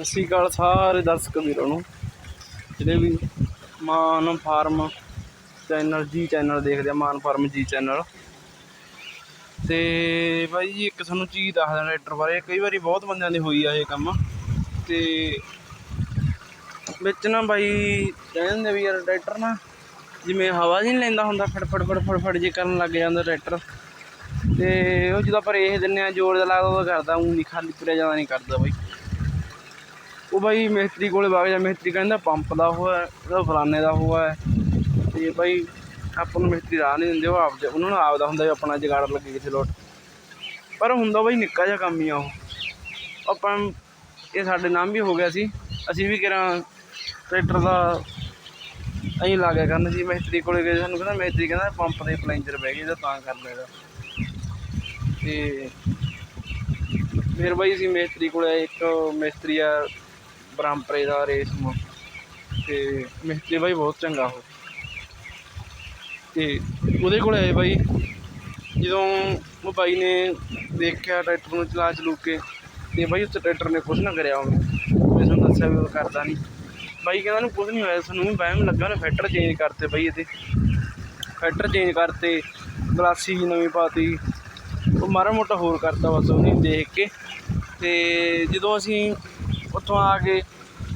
ਸਤਿ ਸ਼੍ਰੀ ਅਕਾਲ ਸਾਰੇ ਦਰਸ਼ਕ ਵੀਰਾਂ ਨੂੰ। ਜਿਹੜੇ ਵੀ ਮਾਨ ਫਾਰਮ ਚੈਨਲ, ਜੀ ਚੈਨਲ ਦੇਖਦੇ ਆ, ਮਾਨ ਫਾਰਮ, ਜੀ ਚੈਨਲ। ਤੇ ਬਾਈ ਜੀ, ਇੱਕ ਸਾਨੂੰ ਚੀਜ਼ ਦੱਸਦਾ ਟਰੈਕਟਰ ਬਾਰੇ। ਕਈ ਵਾਰੀ ਬਹੁਤ ਬੰਦਿਆਂ ਦੇ ਹੋਈ ਆ ਇਹ ਕੰਮ। ਤੇ ਵਿੱਚ ਨਾ ਬਾਈ ਕਹਿੰਦੇ ਵੀ ਯਾਰ ਟਰੈਕਟਰ ਨਾ ਜਿਵੇਂ ਹਵਾ ਜੀ ਨਹੀਂ ਲੈਂਦਾ ਹੁੰਦਾ, ਫੜ ਫੜ ਫੜ ਫੜ ਜੇ ਕਰਨ ਲੱਗ ਜਾਂਦਾ ਟਰੈਕਟਰ। ਤੇ ਉਹ ਜਦੋਂ ਆਪਾਂ ਰੇਸ ਦਿੰਨੇ ਆ, ਜ਼ੋਰ ਦਾ ਲੱਗਦਾ ਉਹ ਕਰਦਾ ਉਹ ਨਹੀਂ, ਖਾਲੀ ਤੁਰਿਆ ਜਾਂਦਾ, ਨਹੀਂ ਕਰਦਾ ਬਾਈ। ਉਹ ਬਾਈ ਮਿਸਤਰੀ ਕੋਲੇ ਵਗ ਜਾ, ਮਿਸਤਰੀ ਕਹਿੰਦਾ ਪੰਪ ਦਾ ਉਹ ਹੈ ਇਹਦਾ ਫਲਾਨੇ ਦਾ ਹੋਇਆ। ਤੇ ਬਾਈ ਆਪਾਂ ਨੂੰ ਮਿਸਤਰੀ ਰਾਹ ਨਹੀਂ ਦਿੰਦੇ, ਉਹ ਆਪ ਉਹਨਾਂ ਨੂੰ ਆਪਦਾ ਹੁੰਦਾ ਵੀ ਆਪਣਾ ਜਗਾੜ ਲੱਗੇ ਕਿਸੇ ਲੋਟ। ਪਰ ਹੁੰਦਾ ਬਾਈ ਨਿੱਕਾ ਜਿਹਾ ਕੰਮ ਹੀ ਆ ਉਹ। ਆਪਾਂ ਇਹ ਸਾਡੇ ਨਾਮ ਵੀ ਹੋ ਗਿਆ ਸੀ। ਅਸੀਂ ਵੀ ਕਿਹਾ ਟਰੈਕਟਰ ਦਾ ਅਸੀਂ ਲਾ ਗਿਆ ਕਰਨ ਜੀ ਮਿਸਤਰੀ ਕੋਲੇ ਗਏ, ਸਾਨੂੰ ਕਹਿੰਦਾ ਮਿਸਤਰੀ ਕਹਿੰਦਾ ਪੰਪ ਦੇ ਪਲੈਂਜਰ ਬਹਿ ਗਏ ਤਾਂ ਤਾਂ ਕਰ ਲੈਦਾ ਤੇ ਫਿਰ ਬਾਈ ਅਸੀਂ ਮਿਸਤਰੀ ਕੋਲੇ ਇੱਕ ਮਿਸਤਰੀ ਆ ਪਰੰਪਰੇ ਦਾ ਰੇਸ਼ਮ ਤੇ ਮਿਸਤਰੀ ਬਾਈ ਬਹੁਤ ਚੰਗਾ ਹੋ ਤੇ ਉਹਦੇ ਕੋਲ ਆਏ ਬਾਈ, ਜਦੋਂ ਉਹ ਬਾਈ ਨੇ ਦੇਖਿਆ ਟਰੈਕਟਰ ਨੂੰ ਚਲਾ ਚਲੂ ਕੇ, ਤੇ ਬਾਈ ਉਸ ਟਰੈਕਟਰ ਨੇ ਕੁਝ ਨਾ ਕਰਿਆ ਉਹਨੂੰ ਮੈਂ ਤੁਹਾਨੂੰ ਦੱਸਿਆ ਵੀ ਉਹ ਕਰਦਾ ਨਹੀਂ। ਬਾਈ ਕਹਿੰਦਾ ਨੂੰ ਕੁਝ ਨਹੀਂ ਹੋਇਆ, ਸਾਨੂੰ ਵਹਿਮ ਲੱਗਾ, ਉਹਨੇ ਫੈਟਰ ਚੇਂਜ ਕਰਤੇ ਬਾਈ ਇਹਦੇ। ਫੈਟਰ ਚੇਂਜ ਕਰਤੇ, ਗਲਾਸੀ ਨਵੀਂ ਪਾਤੀ, ਉਹ ਮਾੜਾ ਮੋਟਾ ਹੋਰ ਕਰਤਾ ਬਸ ਉਹਨੇ ਦੇਖ ਕੇ। ਤੇ ਜਦੋਂ ਅਸੀਂ ਉੱਥੋਂ ਆ ਕੇ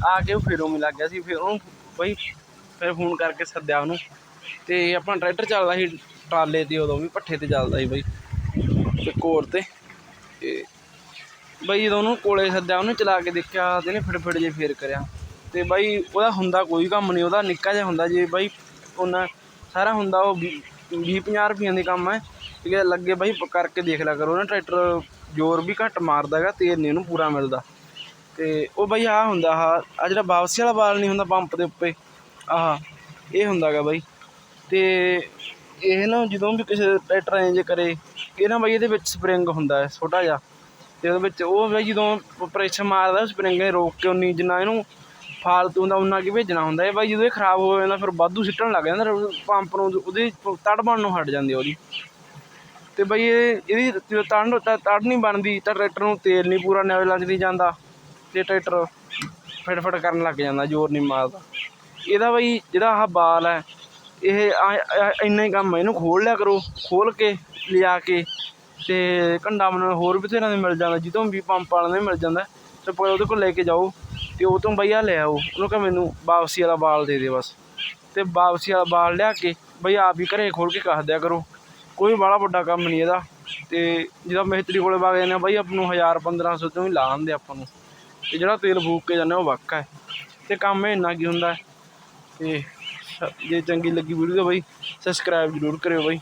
ਆ ਕੇ ਉਹ ਫਿਰ ਉਵੇਂ ਲੱਗ ਗਿਆ ਸੀ, ਫਿਰ ਉਹਨੂੰ ਬਈ ਫਿਰ ਫੋਨ ਕਰਕੇ ਸੱਦਿਆ ਉਹਨੂੰ। ਤੇ ਆਪਣਾ ਟਰੈਕਟਰ ਚੱਲਦਾ ਸੀ, ਟਰਾਲੇ ਤੇ ਉਦੋਂ ਵੀ ਪੱਠੇ ਤੇ ਚੱਲਦਾ ਸੀ ਬਈ, ਤੇ ਕੋਰ ਤੇ। ਤੇ ਬਈ ਜਦੋਂ ਉਹਨੂੰ ਕੋਲੇ ਸੱਦਿਆ, ਉਹਨੇ ਚਲਾ ਕੇ ਦੇਖਿਆ, ਤੇ ਇਹਨੇ ਫੜ ਜੇ ਫੇਰ ਕਰਿਆ। ਤੇ ਬਾਈ ਉਹਦਾ ਹੁੰਦਾ ਕੋਈ ਕੰਮ ਨਹੀਂ, ਉਹਦਾ ਨਿੱਕਾ ਜਿਹਾ ਹੁੰਦਾ ਜੇ ਬਾਈ ਉਹਨਾਂ ਸਾਰਾ ਹੁੰਦਾ ਉਹ 20 50 ਰੁਪਈਆਂ ਦੇ ਕੰਮ ਹੈ। ਠੀਕ ਹੈ, ਲੱਗੇ ਬਾਈ ਕਰਕੇ ਦੇਖ ਲਿਆ ਕਰੋ ਨਾ ਟਰੈਕਟਰ ਜ਼ੋਰ ਵੀ ਘੱਟ ਮਾਰਦਾ ਹੈਗਾ ਤੇਲ ਨਹੀਂ ਉਹਨੂੰ ਪੂਰਾ ਮਿਲਦਾ। ਤੇ ਉਹ ਬਾਈ ਆਹ ਹੁੰਦਾ ਆਹ ਆ ਜਿਹੜਾ ਵਾਪਸੀ ਵਾਲਾ ਬਾਲ ਨਹੀਂ ਹੁੰਦਾ ਪੰਪ ਦੇ ਉੱਤੇ ਆਹ, ਇਹ ਹੁੰਦਾ ਹੈਗਾ ਬਾਈ। ਤੇ ਇਹ ਨਾ ਜਦੋਂ ਵੀ ਕਿਸੇ ਟਰੈਕਟਰ ਇੰਜ ਕਰੇ, ਇਹ ਨਾ ਬਾਈ ਇਹਦੇ ਵਿੱਚ ਸਪਰਿੰਗ ਹੁੰਦਾ ਹੈ ਛੋਟਾ ਜਿਹਾ। ਤੇ ਉਹਦੇ ਵਿੱਚ ਉਹ ਬਾਈ ਜਦੋਂ ਪ੍ਰੈਸ਼ਰ ਮਾਰਦਾ, ਸਪਰਿੰਗ ਨੇ ਰੋਕ ਕੇ ਉਨੀ ਜਿੰਨਾ ਇਹਨੂੰ ਫਾਲਤੂ ਹੁੰਦਾ ਉਹਨਾਂ ਕੀ ਭੇਜਣਾ ਹੁੰਦਾ ਹੈ। ਬਾਈ ਜਦੋਂ ਇਹ ਖਰਾਬ ਹੋ ਜਾਂਦਾ, ਫਿਰ ਵਾਧੂ ਸਿੱਟਣ ਲੱਗ ਜਾਂਦਾ ਪੰਪ ਨੂੰ ਉਹਦੀ ਤੜ ਬਣਨ ਨੂੰ ਹਟ ਜਾਂਦੀ ਉਹਦੀ। ਤੇ ਬਈ ਇਹ, ਇਹਦੀ ਜਦੋਂ ਤੜ ਤੜ ਨਹੀਂ ਬਣਦੀ, ਤਾਂ ਟਰੈਕਟਰ ਨੂੰ ਤੇਲ ਨਹੀਂ ਪੂਰਾ ਨਿਵੇ ਲੱਗਦੀ ਜਾਂਦਾ। ਤੇ ਟਰੈਕਟਰ ਫਟਫਟ ਕਰਨ ਲੱਗ ਜਾਂਦਾ, ਜ਼ੋਰ ਨਹੀਂ ਮਾਰਦਾ। ਇਹਦਾ ਬਈ ਜਿਹੜਾ ਆਹ ਬਾਲ ਹੈ, ਇਹ ਇੰਨਾ ਹੀ ਕੰਮ ਹੈ, ਇਹਨੂੰ ਖੋਲ ਲਿਆ ਕਰੋ ਖੋਲ ਕੇ ਲਿਆ ਕੇ ਤੇ ਕੰਡਾ ਮਨ ਹੋਰ ਬਥੇਰਿਆਂ ਦੇ ਮਿਲ ਜਾਂਦਾ ਜਿੱਦੋਂ ਵੀ ਪੰਪ ਵਾਲਿਆਂ ਦੇ ਮਿਲ ਜਾਂਦਾ, ਤੇ ਪਰ ਉਹਦੇ ਕੋਲ ਲੈ ਕੇ ਜਾਓ ਤੇ ਉਹ ਤੋਂ ਬਈ ਆ ਲੈ ਆਓ, ਉਹਨੂੰ ਕਹ ਮੈਨੂੰ ਵਾਪਸੀ ਵਾਲਾ ਬਾਲ ਦੇ ਦੇ ਬਸ। ਤੇ ਵਾਪਸੀ ਵਾਲਾ ਬਾਲ ਲਿਆ ਕੇ ਬਈ ਆਪ ਹੀ ਘਰੇ ਖੋਲ ਕੇ ਕੱਸ ਦਿਆ ਕਰੋ, ਕੋਈ ਬੜਾ ਵੱਡਾ ਕੰਮ ਨਹੀਂ ਇਹਦਾ। ਤੇ ਜਦੋਂ ਮਿਸਤਰੀ ਕੋਲੇ ਵਗ ਜਾਂਦੇ ਆ, ਬਾਈ ਆਪ ਨੂੰ 1000 1500 ਤੋਂ ਹੀ ਲਾ ਦਿੰਦੇ ਆਪਾਂ ਨੂੰ। ਤੇ ਜਿਹੜਾ ਤੇਲ ਫੂਕ ਕੇ ਜਾਂਦੇ ਉਹ ਵੱਕਾ ਹੈ। ਤੇ ਕੰਮ ਇੰਨਾ ਕੀ ਹੁੰਦਾ ਹੈ। ਤੇ ਸ- ਜੇ ਚੰਗੀ ਲੱਗੀ ਵੀਡੀਓ ਤਾਂ ਬਾਈ ਸਬਸਕ੍ਰਾਈਬ ਜ਼ਰੂਰ ਕਰਿਓ ਬਾਈ।